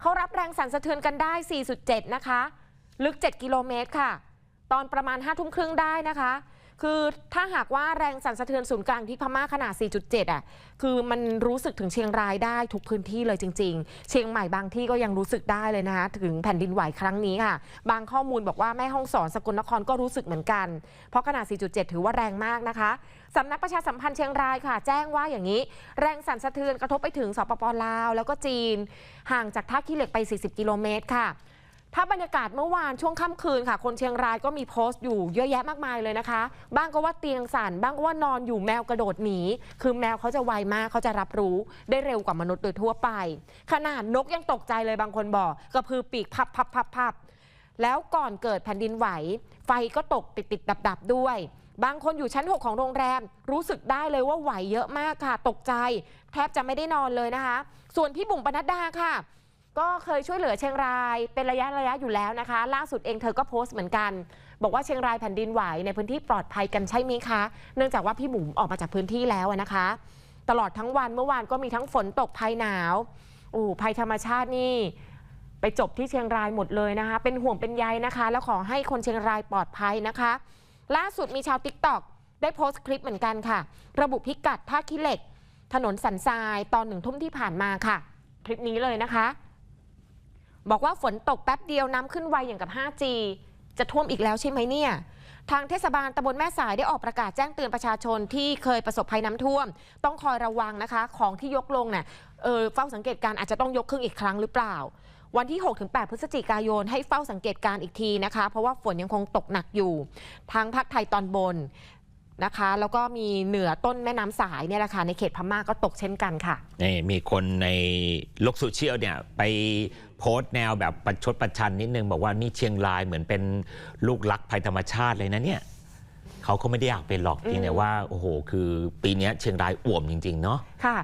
เขารับแรงสั่นสะเทือนกันได้ 4.7 นะคะ ลึก 7 กิโลเมตรค่ะ ตอนประมาณ5ทุ่มครึ่งได้นะคะ คือถ้าหากว่าแรงสั่นสะเทือนศูนย์กลางที่พม่าขนาด 4.7 อะ คือมันรู้สึกถึงเชียงรายได้ทุกพื้นที่เลยจริง ๆ เชียงใหม่บางที่ก็ยังรู้สึกได้เลยนะคะถึงแผ่นดินไหวครั้งนี้ค่ะ บางข้อมูลบอกว่าแม่ห้องสอนสกลนครก็รู้สึกเหมือนกัน เพราะขนาด 4.7 ถือว่าแรงมากนะคะสำนักประชาสัมพันธ์เชียงรายค่ะ แจ้งว่าอย่างนี้ แรงสั่นสะเทือนกระทบไปถึงสปปลาว แล้วก็จีน ห่างจากท่าขี้เหล็กไป 40 กิโลเมตรค่ะ ถ้าบรรยากาศเมื่อวานช่วงค่ำคืนค่ะ คนเชียงรายก็มีโพสต์อยู่เยอะแยะมากมายเลยนะคะ บ้างก็ว่าเตียงสั่นบ้างก็ว่านอนอยู่แมวกระโดดหนีคือแมวเขาจะไวมากเขาจะรับรู้ได้เร็วกว่ามนุษย์โดยทั่วไป ขนาดนกยังตกใจเลยบางคนบอกกระพือปีกพับพับพับพับแล้วก่อนเกิดแผ่นดินไหว ไฟก็ตกติดติดดับดับด้วย บางคนอยู่ชั้น 6 ของโรงแรม รู้สึกได้เลยว่าไหวเยอะมากค่ะ ตกใจ แทบจะไม่ได้นอนเลยนะคะ ส่วนพี่บุ๋มปนัดดาค่ะ ก็เคยช่วยเหลือเชียงรายเป็นระยะระยะอยู่แล้วนะคะ ล่าสุดเองเธอก็โพสต์เหมือนกัน บอกว่าเชียงรายแผ่นดินไหวในพื้นที่ปลอดภัยกันใช่ไหมคะ เนื่องจากว่าพี่บุ๋มออกมาจากพื้นที่แล้วนะคะ ตลอดทั้งวันเมื่อวานก็มีทั้งฝนตกภัยหนาวโอ้ภัยธรรมชาตินี่ ไปจบที่เชียงรายหมดเลยนะคะ เป็นห่วงเป็นใยนะคะ แล้วขอให้คนเชียงรายปลอดภัยนะคะ ล่าสุดมีชาวติ๊กต็อกได้โพสต์คลิปเหมือนกันค่ะ ระบุพิกัดท่าขี้เหล็ก ถนนสันทรายตอนหนึ่งทุ่มที่ผ่านมาค่ะ คลิปนี้เลยนะคะ บอกว่าฝนตกแป๊บเดียวน้ำขึ้นไวอย่างกับ 5G จะท่วมอีกแล้วใช่ไหมเนี่ย ทางเทศบาลตำบลแม่สายได้ออกประกาศแจ้งเตือนประชาชนที่เคยประสบภัยน้ำท่วม ต้องคอยระวังนะคะ ของที่ยกลงเนี่ยเออเฝ้าสังเกตการณ์อาจจะต้องยกขึ้นอีกครั้งหรือเปล่า วันที่ 6-8 พฤศจิกายนให้เฝ้าสังเกตการณ์อีกทีนะคะ เพราะว่าฝนยังคงตกหนักอยู่ทั้งภาคไทยตอนบนนะคะ แล้วก็มีเหนือต้นแม่น้ำสายเนี่ยแหละค่ะในเขตพม่าก็ตกเช่นกันค่ะ นี่มีคนในโลกโซเชียลเนี่ยไป โพสต์แนวแบบประชดประชันนิดนึง บอกว่านี่เชียงรายเหมือนเป็นลูกรักภัยธรรมชาติเลยนะเนี่ยเขาก็ไม่ได้อยากเป็นหรอกเพียงแต่ว่าโอ้โห คือปีนี้เชียงรายอ่วมจริง ๆ เนาะค่ะ